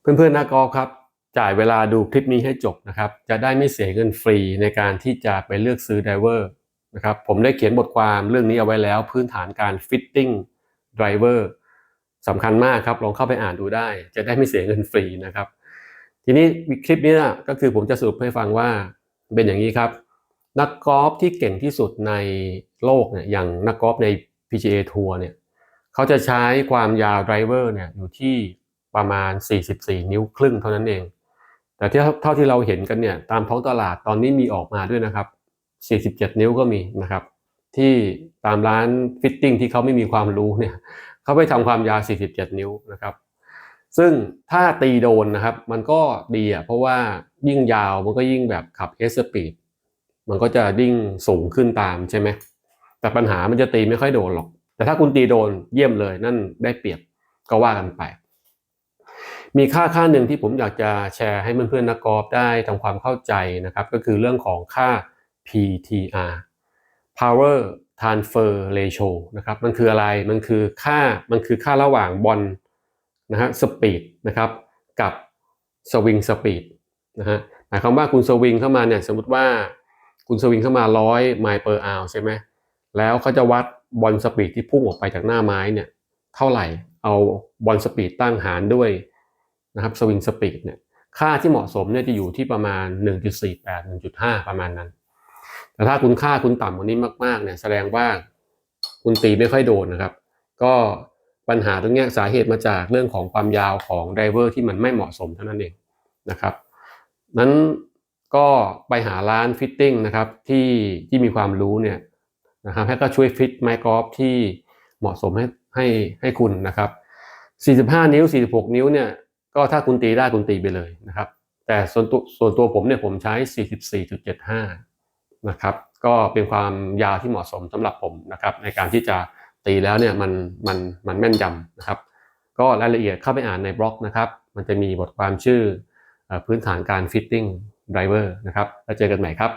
เพื่อนๆนักกอล์ฟครับ จ่ายเวลาดูคลิปนี้ให้จบนะครับ จะได้ไม่เสียเงินฟรีในการที่จะไปเลือกซื้อไดเวอร์นะครับ ผมได้เขียนบทความเรื่องนี้เอาไว้แล้ว พื้นฐานการฟิตติ้งไดเวอร์สำคัญมากครับ ลองเข้าไปอ่านดูได้ จะได้ไม่เสียเงินฟรีนะครับ ทีนี้คลิปนี้นะก็คือผมจะสรุปให้ฟังว่าเป็นอย่างนี้ครับ นักกอล์ฟที่เก่งที่สุดในโลกเนี่ยอย่างนักกอล์ฟใน PGA ทัวร์เนี่ยเขาจะใช้ความยาวไดรเวอร์เนี่ยอยู่ที่ ประมาณ 44 นิ้วครึ่งเท่านั้นเอง แต่เท่าที่เราเห็นกันเนี่ยตามท้องตลาดตอนนี้มีออกมาด้วยนะครับ 47 นิ้วก็มีนะครับ ที่ตามร้านฟิตติ้งที่เขาไม่มีความรู้เนี่ยเขาไปทำความยาว 47 นิ้วนะครับ ซึ่งถ้าตีโดนนะครับมันก็ดีอะเพราะว่ายิ่งยาวมันก็ยิ่งแบบขับเอสปีดมันก็จะยิ่งสูงขึ้นตามใช่ไหมแต่ปัญหามันจะตีไม่ค่อยโดนหรอก แต่ถ้าคุณตีโดนเยี่ยมเลยนั่นได้เปรียบก็ว่ากันไป มีค่าค่าหนึ่งที่ผมอยากจะแชร์ให้เพื่อนๆนักกอล์ฟได้ทำความเข้าใจนะครับ ก็คือเรื่องของค่า PTR Power Transfer Ratio นะครับ มันคืออะไร มันคือค่า มันคือค่าระหว่างบอลนะฮะสปีดนะครับกับสวิงสปีดนะฮะหมายความว่าคุณสวิงเข้ามาเนี่ยสมมติว่าคุณสวิงเข้ามา100ไมล์เปอร์อาวใช่ไหมแล้วเขาจะวัดบอลสปีดที่พุ่งออกไปจากหน้าไม้เนี่ยเท่าไหร่เอาบอลสปีดตั้งหารด้วย นะครับสวิงสปีดเนี่ยค่าที่เหมาะสมเนี่ยจะอยู่ที่ประมาณ 1.48 1.5 ประมาณนั้น แต่ถ้าคุณค่าคุณต่ำกว่านี้มากๆเนี่ยแสดงว่าคุณตีไม่ค่อยโดนนะครับ ก็ปัญหาตรงนี้สาเหตุมาจากเรื่องของความยาวของไดเวอร์ที่มันไม่เหมาะสมเท่านั้นเองนะครับ นั้นก็ไปหาร้านฟิตติ้งนะครับที่ที่มีความรู้เนี่ยนะครับให้ก็ช่วยฟิตไมโค์กอล์ฟที่เหมาะสมให้ให้ให้คุณนะครับ 45 นิ้ว 46 นิ้วเนี่ย ก็ถ้าคุณตีได้คุณตีไปเลยนะครับ แต่ส่วนตัวส่วนตัวผมเนี่ยผมใช้ 44.75 นะครับ ก็เป็นความยาวที่เหมาะสมสำหรับผมนะครับ ในการที่จะตีแล้วเนี่ยมันมันมันแม่นยำนะครับ ก็รายละเอียดเข้าไปอ่านในบล็อกนะครับ มันจะมีบทความชื่อพื้นฐานการฟิตติ้งไดรเวอร์นะครับ แล้วเจอกันใหม่ครับ